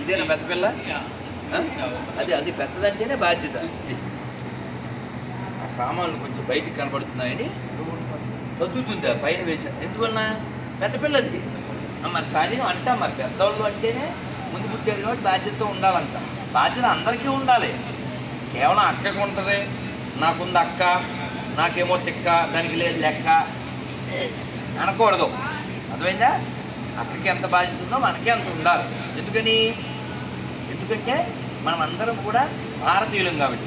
ఇదేనా పెద్ద పిల్ల? అది అది పెద్దదంటేనే బాధ్యత. ఆ సామాన్లు కొంచెం బయటికి కనబడుతున్నాయని సర్దుతుంది పైన వేసా ఎందువలన పెద్ద పిల్లది. మరి సహజం అంటాం మరి పెద్దవాళ్ళు అంటేనే ముందు పుట్టేది కాబట్టి బాధ్యత ఉండాలంట. బాధ్యత అందరికీ ఉండాలి. కేవలం అక్కకు ఉంటుంది. నాకుంది అక్క నాకేమో తిక్క దానికి లేదు లెక్క. అనకూడదు. అర్థమైందా? అక్కకి ఎంత బాధ్యత ఉందో మనకి అంత ఉండాలి. ఎందుకని? ఎందుకంటే మనం అందరం కూడా భారతీయులం కాబట్టి.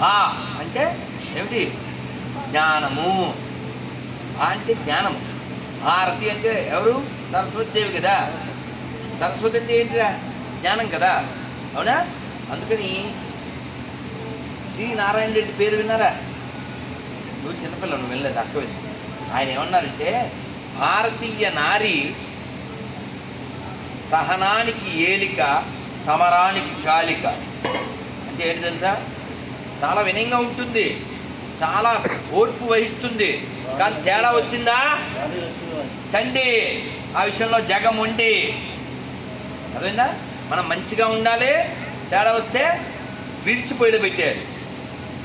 భా అంటే ఏమిటి? జ్ఞానము. భా అంటే జ్ఞానము. భారతి అంటే ఎవరు? సరస్వతి దేవి కదా. సరస్వతి అంటే ఏంటిరా జ్ఞానం కదా. అవునా? అందుకని శ్రీ నారాయణ రెడ్డి పేరు విన్నారా? నువ్వు చిన్నపిల్ల నువ్వు వెళ్ళలేదు అక్క వెళ్ళి ఆయన ఏమన్నారంటే భారతీయ నారి సహనానికి ఏలిక సమరానికి కాలిక అంటే ఏంటి తెలుసా? చాలా వినయంగా ఉంటుంది. చాలా ఓర్పు వహిస్తుంది. కానీ తేడా వచ్చిందా? చండి ఆ విషయంలో జగం ఉండి. అర్థమైందా? మనం మంచిగా ఉండాలి. తేడా వస్తే విరిచిపోయి పెట్టారు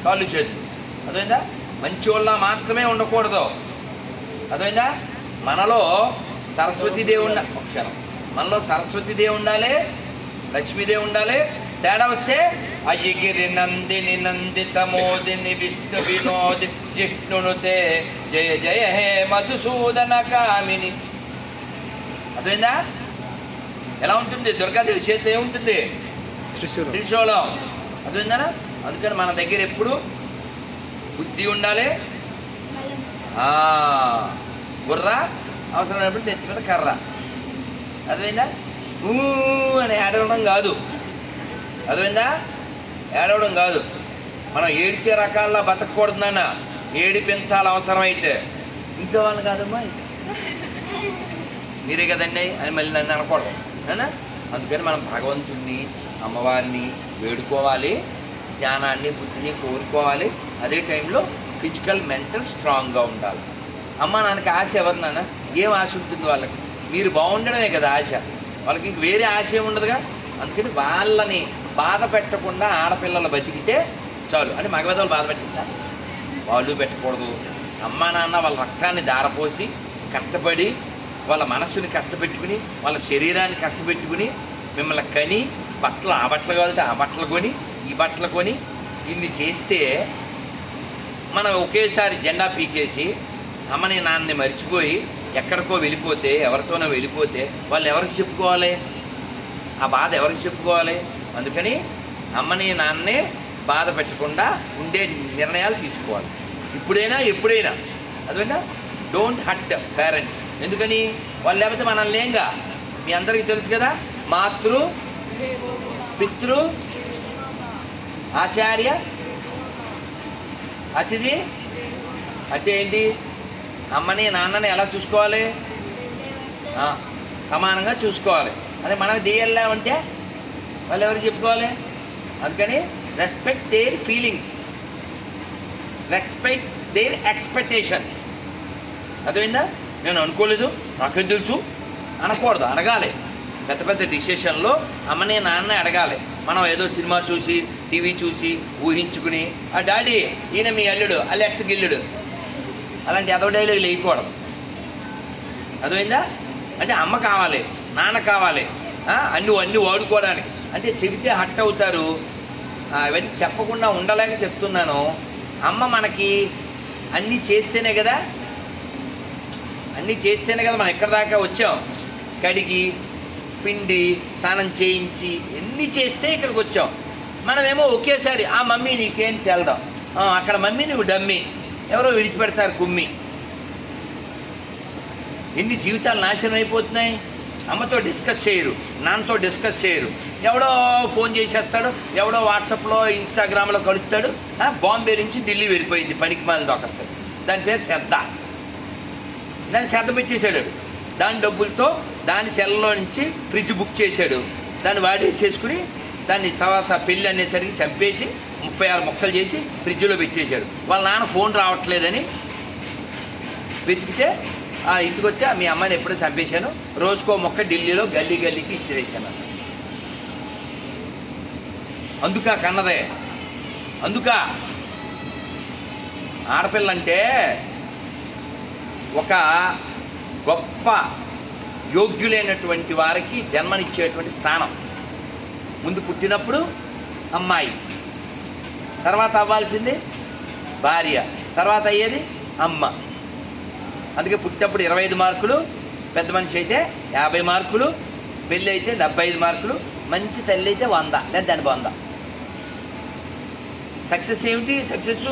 కాళ్ళు చేతులు. అర్థమైందా? మంచి వాళ్ళ మాత్రమే ఉండకూడదు. అర్థమైందా? మనలో సరస్వతీదేవి ఉన్న ఒక క్షణం. మనలో సరస్వతీదేవి ఉండాలి లక్ష్మీదేవి ఉండాలి. తేడా వస్తే అయ్యగిరి నందిని నందిత మోదిని విష్ణు వినోది జిష్ణునుతే జయ జయ హే మధుసూదన కామిని. అర్థమైందా? ఎలా ఉంటుంది? దుర్గాదేవి చేతిలో ఏముంటుంది? త్రిశూలం. అర్థమైందా? అందుకని మన దగ్గర ఎప్పుడు బుద్ధి ఉండాలి. ఆ, బుర్ర అవసరమైనప్పుడు నెత్తి మీద కర్ర. అర్థమైందా? ఊ అని ఏడవడం కాదు. అర్థమైందా? ఏడవడం కాదు. మనం ఏడిచే రకాల్లో బతకూడదన్న ఏడిపించాలి అవసరమైతే. ఇంట్లో వాళ్ళు కాదమ్మా మీరే కదండి? అని మళ్ళీ నన్ను అనకూడదు. అవునా అందుకని మనం భగవంతుణ్ణి అమ్మవారిని వేడుకోవాలి. జ్ఞానాన్ని బుద్ధిని కోరుకోవాలి. అదే టైంలో ఫిజికల్ మెంటల్ స్ట్రాంగ్గా ఉండాలి. అమ్మ నాన్నకి ఆశ ఎవరు నాన్న? ఏం ఆశ ఉంటుంది వాళ్ళకి? మీరు బాగుండడమే కదా ఆశ. వాళ్ళకి ఇంక వేరే ఆశ ఉండదుగా? అందుకని వాళ్ళని బాధ పెట్టకుండా ఆడపిల్లలు బతికితే చాలు. అంటే మగవదలు బాధ పెట్టించాలి. వాళ్ళు పెట్టకూడదు. అమ్మా నాన్న వాళ్ళ రక్తాన్ని దారపోసి కష్టపడి వాళ్ళ మనస్సుని కష్టపెట్టుకుని వాళ్ళ శరీరాన్ని కష్టపెట్టుకుని మిమ్మల్ని కని బట్టలు ఆ బట్టలు కావాలంటే ఆ బట్టలు కొని ఈ బట్టలు కొని ఇన్ని చేస్తే మనం ఒకేసారి జెండా పీకేసి అమ్మని నాన్నని మర్చిపోయి ఎక్కడికో వెళ్ళిపోతే ఎవరితోనో వెళ్ళిపోతే వాళ్ళు ఎవరికి చెప్పుకోవాలి? ఆ బాధ ఎవరికి చెప్పుకోవాలి? అందుకని అమ్మని నాన్నే బాధ పెట్టకుండా ఉండే నిర్ణయాలు తీసుకోవాలి. ఇప్పుడైనా ఎప్పుడైనా. అదేనా డోంట్ హట్ పేరెంట్స్ ఎందుకని? వాళ్ళు లేకపోతే మనం లేంగా మీ అందరికీ తెలుసు కదా? మాతృ పితృ ఆచార్య అతిథి. అంటే ఏంటి? అమ్మని నాన్నని ఎలా చూసుకోవాలి? సమానంగా చూసుకోవాలి. అదే మనం దేయల్లా ఉంటే వాళ్ళు ఎవరికి చెప్పుకోవాలి? అందుకని respect their feelings respect their expectations అర్థమైందా? నేను అనుకోలేదు నాకేం తెలుసు? అనకూడదు అడగాలి. పెద్ద పెద్ద డిసిషన్లో అమ్మని నాన్న అడగాలి. మనం ఏదో సినిమా చూసి టీవీ చూసి ఊహించుకుని ఆ డాడీ ఈయన మీ అల్లుడు అలెక్స్ గిల్లుడు. అలాంటి ఎదవ డైలాగ్ లేయకూడదు. అర్థమైందా? అంటే అమ్మ కావాలి నాన్న కావాలి అన్ని అన్ని వాడుకోవడానికి. అంటే చెబితే హట్ అవుతారు. అవన్నీ చెప్పకుండా ఉండలేక చెప్తున్నాను. అమ్మ మనకి అన్నీ చేస్తేనే కదా? అన్నీ చేస్తేనే కదా మనం ఎక్కడి దాకా వచ్చాం? కడిగి పిండి స్నానం చేయించి ఎన్ని చేస్తే ఇక్కడికి వచ్చాం? మనమేమో ఒకేసారి ఆ మమ్మీ నీకేం తెలదాం? అక్కడ మమ్మీ నువ్వు డమ్మీ. ఎవరో విడిచిపెడతారు కుమ్మి. ఎన్ని జీవితాలు నాశనం అయిపోతున్నాయి? అమ్మతో డిస్కస్ చేయరు నాన్నతో డిస్కస్ చేయరు. ఎవడో ఫోన్ చేసేస్తాడు ఎవడో వాట్సాప్లో ఇన్స్టాగ్రామ్లో కలుస్తాడు బాంబే నుంచి ఢిల్లీ వెళ్ళిపోయింది పనికి మాలి దొకస్తాడు దాని పేరు శ్రద్ధ. దాన్ని శ్రద్ధ పెట్టేశాడు. దాని డబ్బులతో దాని సెల్లో నుంచి ఫ్రిడ్జ్ బుక్ చేశాడు. దాన్ని వాడేసేసుకుని దాన్ని తర్వాత పెళ్ళి అనేసరికి చంపేసి ముప్పై ఆరు మొక్కలు చేసి ఫ్రిడ్జ్లో పెట్టేశాడు. వాళ్ళ నాన్న ఫోన్ రావట్లేదని వెతికితే ఆ ఇంటికి వస్తే మీ అమ్మాయిని ఎప్పుడో చంపేశాను. రోజుకో మొక్క ఢిల్లీలో గల్లీ గల్లీకి ఇచ్చేసాను అందుక కన్నదే. అందుక. ఆడపిల్లంటే ఒక గొప్ప యోగ్యులైనటువంటి వారికి జన్మనిచ్చేటువంటి స్థానం. ముందు పుట్టినప్పుడు అమ్మాయి. తర్వాత అవ్వాల్సింది భార్య. తర్వాత అయ్యేది అమ్మ. అందుకే పుట్టినప్పుడు ఇరవై ఐదు మార్కులు పెద్ద మనిషి అయితే యాభై మార్కులు పెళ్ళి అయితే డెబ్బై ఐదు మార్కులు మంచి తల్లి అయితే వంద లేదా దాని వంద. సక్సెస్ ఏమిటి? సక్సెస్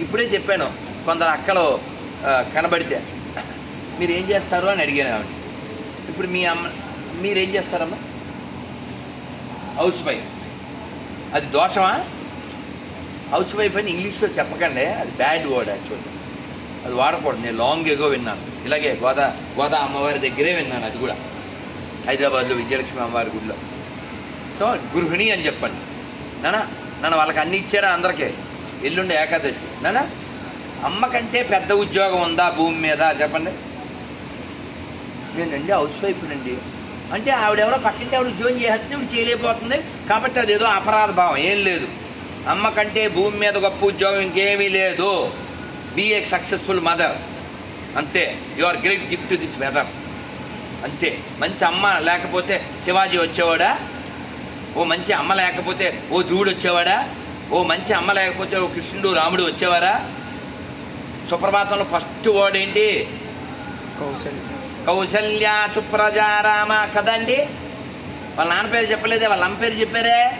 ఇప్పుడే చెప్పాను. కొందరు అక్కలు కనబడితే మీరు ఏం చేస్తారు? అని అడిగాను ఆవిడ. ఇప్పుడు మీ అమ్మ మీరేం చేస్తారమ్మా? హౌస్ వైఫ్ అది దోషమా? హౌస్ వైఫ్ అని ఇంగ్లీష్లో చెప్పకండి అది బ్యాడ్ వర్డ్ యాక్చువల్లీ. అది వాడకూడదు నేను లాంగ్ ఎగో విన్నాను. ఇలాగే గోదా గోదా అమ్మవారి దగ్గరే విన్నాను అది కూడా. హైదరాబాద్లో విజయలక్ష్మి అమ్మవారి గుడిలో. సో గృహిణి అని చెప్పండి. నానా నన్ను వాళ్ళకి అన్ని ఇచ్చారా అందరికీ? ఎల్లుండి ఏకాదశి. నానా అమ్మ కంటే పెద్ద ఉద్యోగం ఉందా భూమి మీద? చెప్పండి. నేనండి హౌస్ వైఫ్ నండి. అంటే ఆవిడెవరో పక్కింటి ఆవిడ ఉద్యోగం చేస్తుంది ఇప్పుడు చేయలేకపోతుంది. కాబట్టి అదేదో అపరాధ భావం ఏం లేదు. అమ్మ కంటే భూమి మీద గొప్ప ఉద్యోగం ఇంకేమీ లేదు. బీ ఏ సక్సెస్ఫుల్ మదర్ అంతే. You are great gift this weather అంతే. మంచి అమ్మ లేకపోతే శివాజీ వచ్చేవాడా? ఓ మంచి అమ్మ లేకపోతే ఓ ధ్రువుడు వచ్చేవాడా? ఓ మంచి అమ్మ లేకపోతే ఓ కృష్ణుడు రాముడు వచ్చేవారా? సుప్రభాతంలో ఫస్ట్ వర్డ్ ఏంటి? కౌశల్య. కౌసల్య సుప్రజారామ కదండి వాళ్ళ నాన్న పేరు చెప్పలేదే వాళ్ళ అమ్మ పేరు చెప్పారే?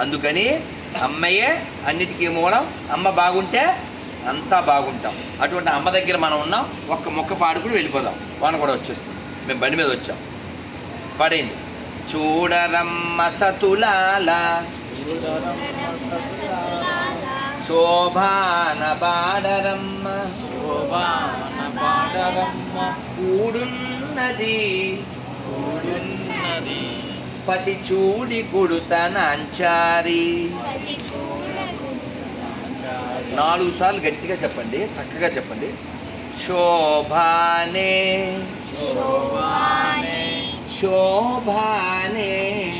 అందుకని అమ్మయ్యే అన్నిటికీ మూలం అమ్మ బాగుంటే అంతా బాగుంటాం. అటువంటి అమ్మ దగ్గర మనం ఉన్నాం ఒక్క మొక్క పాడుకుని వెళ్ళిపోదాం. వాన కూడా వచ్చేస్తుంది. మేము బండి మీద వచ్చాం. పడేయండి చూడరమ్మ సతులాల శోభాన బాడరమ్మ శోభాన పాడరమ్మ. కూడున్నది కూడున్నది పతి చూడి గుడుతనంచారి. నాలుగు సార్లు గట్టిగా చెప్పండి చక్కగా చెప్పండి. శోభానే. శోభానే.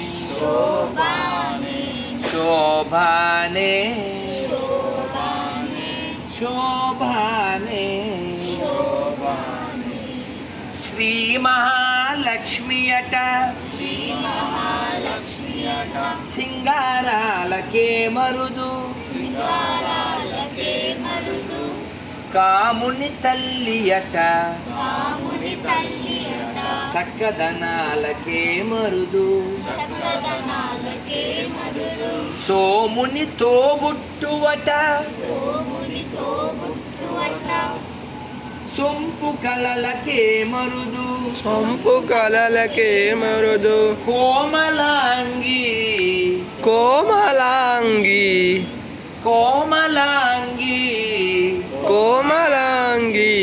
శోభానే. శోభానే. శ్రీ మహాలక్ష్మి అట. శృంగారాలకే మరుదు. కాముని తల్లియట. చక్కదనాలకే మరుదు. సోముని తోబుట్టువట. సొంపు కలలకే మరుదు. సొంపు కలలకే మరుదు. కోమలాంగి কোমালাঙ্গি ಕೋಮಲಾಂಗಿ ಕೋಮಲಾಂಗಿ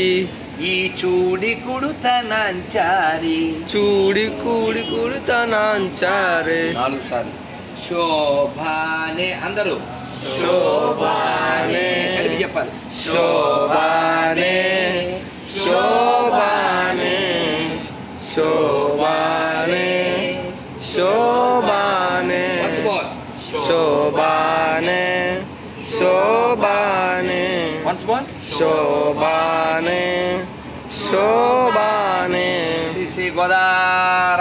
ఈ చూడి ಕುಡುತ చూడి కూడి ಕೂಡಿ ಕುಡುತ ನಾಂಚಾರೆ నాలుగు సార్లు శోభానే అందరూ శోభానే కలిపి చెప్పాలి శోభానే శోభానే శోభానే శో Sobane, Sobane. Once more. Sobane, Sobane. Shri గోదా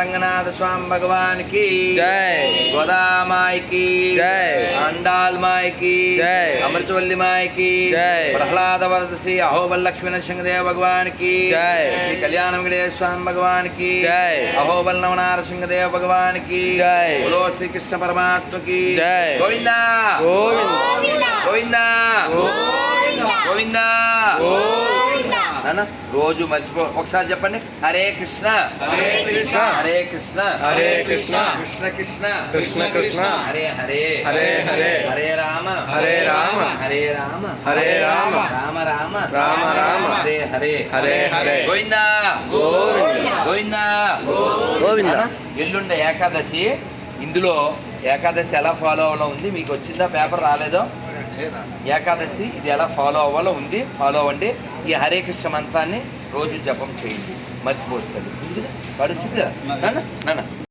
రంగనాథ స్వామి భగవానికి జై గోదామాయికి జై. అండాల్మాయికి జై. అమృతవల్లి మాయకి జై. ప్రహ్లాద వరద శ్రీ అహోబల్ లక్ష్మీ నరసింహదేవ భగవానికి జై. శ్రీ కళ్యాణ వెంకటేశ్వర స్వామి భగవానికి జై. అహోబల్ నవనారసింహదేవ భగవానికి జై. బులో శ్రీకృష్ణ పరమాత్మకి జై. గోవిందా గోవింద గోవిందా గోవిందా రోజు మర్చిపో ఒకసారి చెప్పండి హరే కృష్ణ హరే కృష్ణ. హరే కృష్ణ హరే కృష్ణ. కృష్ణ కృష్ణ కృష్ణ కృష్ణ. హరే హరే హరే హరే. హరే రామ హరే రామ. హరే రామ హరే రామ. రామ రామ రామ రామ. హరే హరే హరే హరే. గోవిందా గోవింద. గోవిందా ఎల్లుండి ఏకాదశి ఇందులో ఏకాదశి ఎలా ఫాలో అవ్వాలో ఉంది మీకు వచ్చిందా పేపర్ రాలేదో ఏకాదశి ఇది ఎలా ఫాలో అవ్వాలో ఉంది ఫాలో అవ్వండి ఈ హరే కృష్ణ మంత్రాన్ని రోజు జపం చేయండి. మర్చిపోతుంది వాడు వచ్చింది కదా నాన్న నాన్న.